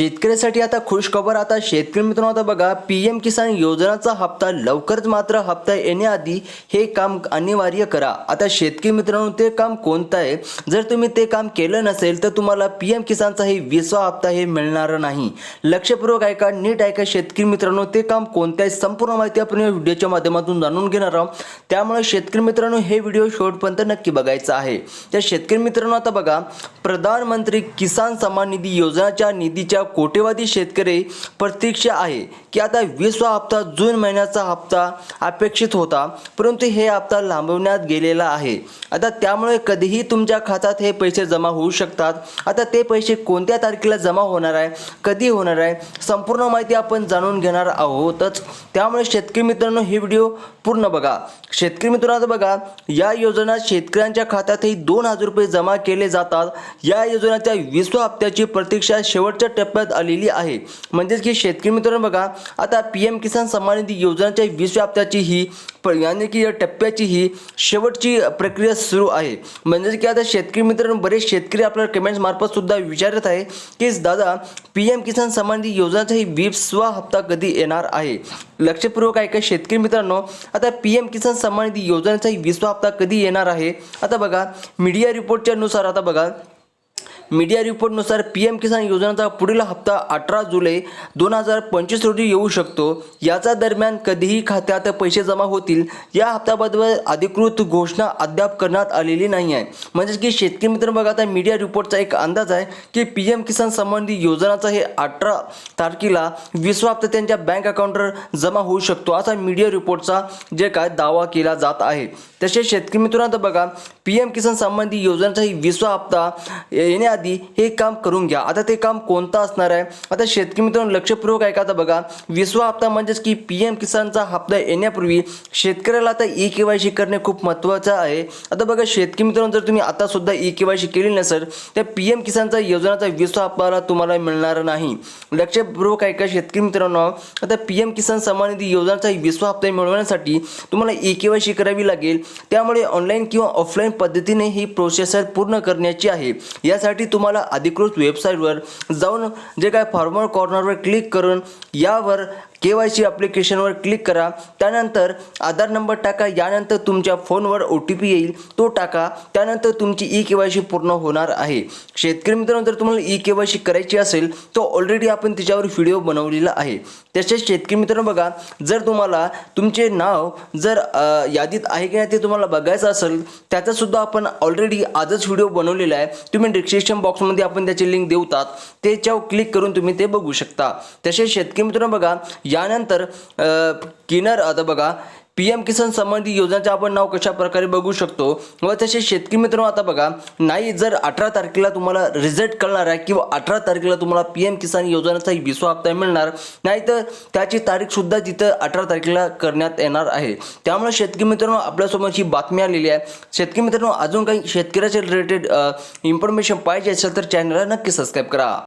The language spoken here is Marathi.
शेतकऱ्यासाठी आता खुशखबर आता शेतकरी मित्रांनो आता बघा पी एम किसान योजनाचा हप्ता लवकरच मात्र हप्ता येण्याआधी हे काम अनिवार्य करा. आता शेतकरी मित्रांनो ते काम कोणतं आहे? जर तुम्ही ते काम केलं नसेल तर तुम्हाला पी एम किसानचा हे विसवा हप्ता हे मिळणार नाही. लक्षपूर्वक ऐका नीट ऐका शेतकरी मित्रांनो ते काम कोणतं आहे? संपूर्ण माहिती आपण या व्हिडिओच्या माध्यमातून जाणून घेणार आहोत. त्यामुळे शेतकरी मित्रांनो हे व्हिडिओ शेवटपर्यंत नक्की बघायचं आहे. त्या शेतकरी मित्रांनो आता बघा प्रधानमंत्री किसान सन्मान निधी योजनाच्या निधीच्या कोटेवादी शेतकरी प्रतीक्षा आहे की आता वीसवा हप्ता जून महिन्याचा हप्ता अपेक्षित होता परंतु हे हप्ता लांबवण्यात गेलेला आहे. आता त्यामुळे कधीही तुमच्या खात्यात हे पैसे जमा होऊ शकतात. आता ते पैसे कोणत्या तारखेला जमा होणार आहे कधी होणार आहे संपूर्ण माहिती आपण जाणून घेणार आहोतच. त्यामुळे शेतकरी मित्रांनो हे व्हिडिओ पूर्ण बघा. शेतकरी मित्रांनो बघा या योजना शेतकऱ्यांच्या खात्यातही दोन हजार रुपये जमा केले जातात. या योजनेच्या विसव्या हप्त्याची प्रतीक्षा शेवटच्या टप्प्यात आलेली आहे. म्हणजेच की शेतकरी मित्रांनो बघा आता पी एम किसान सन्मान निधी योजनेच्या विसव्या हप्त्याची ही याने यानी की या टप्प्याची ही शेवटची प्रक्रिया सुरू आहे. म्हणजेच की आता शेतकरी मित्रांनो बरेच शेतकरी आपल्याला कमेंट्स मार्फत सुद्धा विचारत आहे की दादा पी एम किसान सन्मान निधी योजनाचा ही वीसवा हप्ता कधी येणार आहे? लक्षपूर्वक ऐका शेतकरी मित्रांनो आता पी एम किसान सन्मान निधी योजनेचा ही वीसवा हप्ता कधी येणार आहे? आता बघा मीडिया रिपोर्टच्या नुसार आता बघा मीडिया रिपोर्टनुसार पी एम किसान योजनेचा पुढील हप्ता अठरा जुलै दोन हजार पंचवीस रोजी येऊ शकतो. याचा दरम्यान कधीही खात्यात पैसे जमा होतील या हप्त्याबद्दल अधिकृत घोषणा अद्याप करण्यात आलेली नाही आहे. म्हणजेच की शेतकरी मित्र बघा आता मीडिया रिपोर्टचा एक अंदाज आहे की पी एम किसान संबंधी योजनाचा हे अठरा तारखेला विसवा हप्ता त्यांच्या बँक अकाउंटवर जमा होऊ शकतो असा मीडिया रिपोर्टचा जे काय दावा केला जात आहे. तसेच शेतकरी मित्रांनो बघा पी एम किसान संबंधी योजनेचाही विसवा हप्ता येण्याआधी आधी हे काम करून घ्या. आता ते काम कोणतं असणार आहे? आता शेतकरी मित्रांनो लक्षपूर्वक ऐका आता बघा. विसवा हप्ता म्हणजेच की पी एम किसानचा हप्ता येण्यापूर्वी शेतकऱ्याला आता ई के वाय सी करणे खूप महत्त्वाचं आहे. आता बघा शेतकरी मित्रांनो जर तुम्ही आता सुद्धा ई के वाय सी केली नसेल तर पी एम किसानचा योजनाचा विसवा हप्ता तुम्हाला मिळणार नाही. लक्षपूर्वक ऐका शेतकरी मित्रांनो. आता पी एम किसान सन्मान निधी योजनाचा विसवा हप्ता मिळवण्यासाठी तुम्हाला ई के वाय सी करावी लागेल. त्यामुळे ऑनलाईन किंवा ऑफलाईन पद्धतीने ही प्रोसेसर पूर्ण करण्याची आहे. यासाठी तुम्हाला अधिकृत वेबसाईटवर जाऊन जे काय फॉर्मर कॉर्नरवर क्लिक करून यावर के वाय सी ॲप्लिकेशनवर क्लिक करा. त्यानंतर आधार नंबर टाका. यानंतर तुमच्या फोनवर ओ टी पी येईल. तो टाका. त्यानंतर तुमची ई के वाय सी पूर्ण होणार आहे. शेतकरी मित्रांनो जर तुम्हाला ई के वाय सी करायची असेल तो ऑलरेडी आपण त्याच्यावर व्हिडिओ बनवलेला आहे. तसेच शेतकरी मित्रांनो बघा जर तुम्हाला तुमचे नाव जर यादीत आहे की नाही ते तुम्हाला बघायचं असेल त्याचासुद्धा आपण ऑलरेडी आजच व्हिडिओ बनवलेला आहे. तुम्ही डिस्क्रिप्शन बॉक्समध्ये आपण त्याची लिंक देऊतात त्याच्यावर क्लिक करून तुम्ही ते बघू शकता. तसेच शेतकरी मित्रांनो बघा यानंतर किनर आता बघा पी एम किसान संबंधी योजनेचे आपण नाव कशा प्रकारे बघू शकतो? व तसे शेतकरी मित्रांनो आता बघा नाही जर अठरा तारखेला तुम्हाला रिझल्ट कळणार आहे किंवा अठरा तारखेला तुम्हाला पी एम किसान योजनेचा विसवा हप्ता मिळणार नाही तर त्याची तारीखसुद्धा तिथं अठरा तारखेला करण्यात येणार आहे. त्यामुळे शेतकरी मित्रांनो आपल्यासमोर ही बातमी आलेली आहे. शेतकरी मित्रांनो अजून काही शेतकऱ्याच्या रिलेटेड इन्फॉर्मेशन पाहिजे असेल तर चॅनलला नक्की सबस्क्राईब करा.